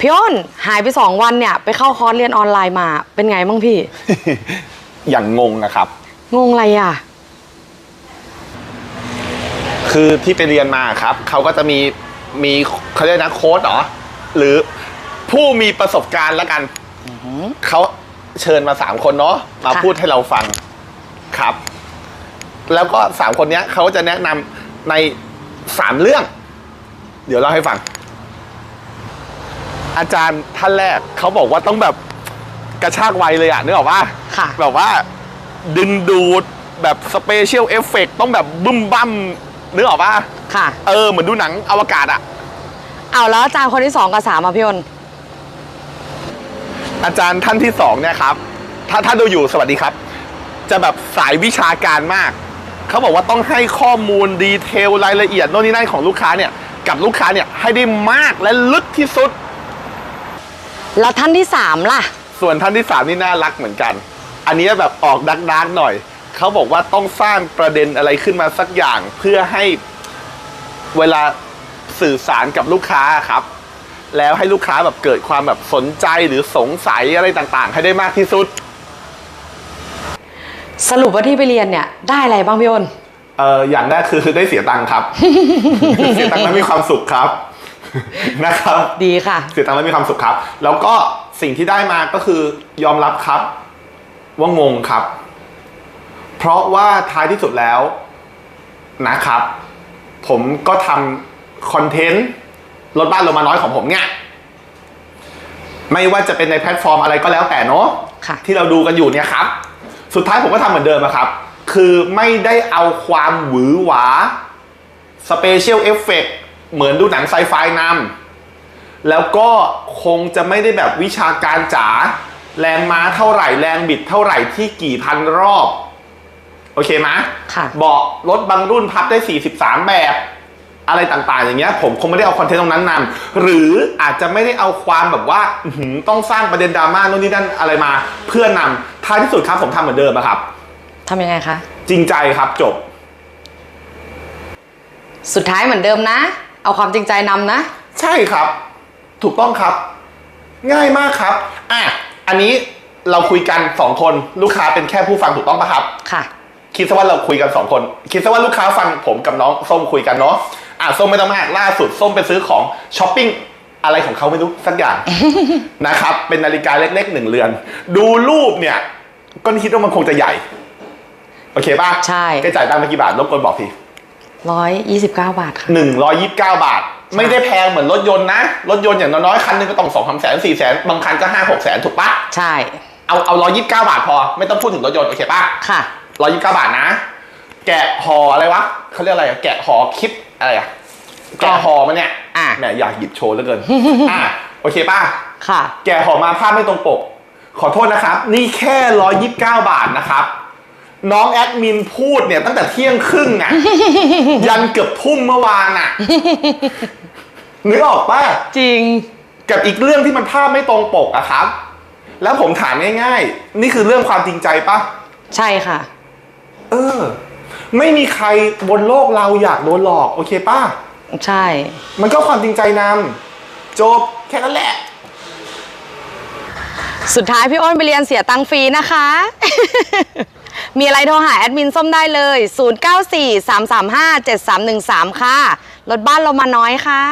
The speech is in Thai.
พี่อ้นหายไปสองวันเนี่ย ไปเข้าคอร์สเรียนออนไลน์มา เป็นไงบ้างพี่ อย่างงงนะครับ งงอะไรอะ คือที่ไปเรียนมาครับ เขาก็จะมีมีเขาเรียกนะโค้ดเหรอ หรือผู้มีประสบการณ์แล้วกัน เขาเชิญมาสามคนเนาะมาค่ะ พูดให้เราฟังครับ แล้วก็สามคนเนี้ยเขาจะแนะนำในสามเรื่อง เดี๋ยวเล่าให้ฟัง อาจารย์ท่านแรกเขาบอกว่าต้องแบบกระชากไวเลยอะนึกออกว่าค่ะ แบบว่าดึงดูดแบบสเปเชียลเอฟเฟกต้องแบบบึ้มบั้มนึกออกปะค่ะ เออเหมือนดูหนังอวกาศอะเอาแล้วอาจารย์คนที่สองกับสามอะพี่อ้นอาจารย์ท่านที่สองเนี่ยครับ ถ้าถ้าดูอยู่สวัสดีครับ จะแบบสายวิชาการมาก เขาบอกว่าต้องให้ข้อมูลดีเทลรายละเอียดโน่นนี่นั่นของลูกค้าเนี่ย กับลูกค้าเนี่ยให้ได้มากและลึกที่สุด แล้วท่านที่สามล่ะ ส่วนท่านที่สามนี่น่ารักเหมือนกัน อันนี้แบบออกดักดักๆหน่อย เขาบอกว่าต้องสร้างประเด็นอะไรขึ้นมาสักอย่างเพื่อให้เวลาสื่อสารกับลูกค้าครับ แล้วให้ลูกค้าแบบเกิดความแบบสนใจหรือสงสัยอะไรต่างๆ ให้ได้มากที่สุด สรุปว่าที่ไปเรียนเนี่ยได้อะไรบ้างพี่อ้น เอออย่างแรกคือได้เสียตังค์ครับ เสียตังค์แล้วมีความสุขครับ นะครับดีค่ะ เสียตังค์แล้วมีความสุขครับ แล้วก็สิ่งที่ได้มาก็คือยอมรับครับ ว่างงครับ เพราะว่าท้ายที่สุดแล้วนะครับ ผมก็ทำคอนเทนต์รถบ้านลงมาน้อยของผมเนี่ยไม่ว่าจะเป็นในแพลตฟอร์มอะไรก็แล้วแต่เนาะค่ะที่เราดูกันอยู่เนี่ยครับ สุดท้ายผมก็ทำเหมือนเดิมอะครับ คือไม่ได้เอาความหวือหวาสเปเชียลเอฟเฟก เหมือนดูหนังไซไฟนำแล้วก็คงจะไม่ได้แบบวิชาการจ๋าแรงม้าเท่าไหร่แรงบิดเท่าไหร่ที่กี่พันรอบ โอเคไหมค่ะ เบาะรถบางรุ่นพับได้ 43 แบบ อะไรต่างๆ อย่างเงี้ย ผมคงไม่ได้เอาคอนเทนต์ตรงนั้นนำหรืออาจจะไม่ได้เอาความแบบว่าอื้อหือต้องสร้างประเด็นดราม่าโน่นนี่นั่นอะไรมา เพื่อนำท้ายที่สุดครับผมทำเหมือนเดิมอะครับ ทำยังไงคะ จริงใจครับจบ สุดท้ายเหมือนเดิมนะ เอาความจริงใจนำนะ ใช่ครับ ถูกต้องครับ ง่ายมากครับ อะ อันนี้เราคุยกันสองคนลูกค้าเป็นแค่ผู้ฟังถูกต้องปะครับ ค่ะ คิดซะว่าเราคุยกันสองคน คิดซะว่าลูกค้าฟังผมกับน้องส้มคุยกันเนาะอะส้มไม่ต้องมากล่าสุดส้มไปซื้อของช้อปปิ้งอะไรของเขาไม่รู้สักอย่าง นะครับ เป็นนาฬิกาเล็กๆหนึ่งเรือน ดูรูปเนี่ย ก็คิดว่ามันคงจะใหญ่ โอเคป่ะใช่ แกจ่ายตังค์ไปกี่บาทรบกวนบอกที ร้อยยี่สิบเก้าบาทค่ะหนึ่งร้อยยี่สิบเก้าบาท ไม่ได้แพงเหมือนรถยนต์นะ รถยนต์อย่างน้อยๆคันหนึงก็ต้องสองสามแสนสี่แสนบางคันก็ห้าหกแสนถูกปะใช่ เอาเอาร้อยยี่สิบเก้าบาทพอ ไม่ต้องพูดถึงรถยนต์โอเคป่ะค่ะร้อยยี่สิบเก้าบาทนะ แกะห่ออะไรวะเขาเรียกอะไรอะแกะห่อคลิปอะไรอะแกะห่อมันเนี่ยอะแหมอยากหยิบโชว์เหลือเกินอะโอเคป่ะค่ะ แกะห่อมาภาพไม่ตรงปก ขอโทษนะครับ นี่แค่ร้อยยี่สิบเก้าบาทนะครับ น้องแอดมินพูดเนี่ยตั้งแต่เที่ยงครึ่งอะยันเกือบทุ่มเมื่อวานอะนึกออกป่ะ จริง กับอีกเรื่องที่มันภาพไม่ตรงปกอะครับ แล้วผมถามง่ายๆ นี่คือเรื่องความจริงใจปะใช่ค่ะ เออ ไม่มีใครบนโลกเราอยากโดนหลอก โอเคป่ะ ใช่ มันก็ความจริงใจนำจบแค่นั้นแหละ สุดท้ายพี่อ้นไปเรียนเสียตังค์ฟรีนะคะ มีอะไรโทรหาแอดมินส้มได้เลย 0943357313 ค่ะ รถบ้านเรามาน้อยค่ะ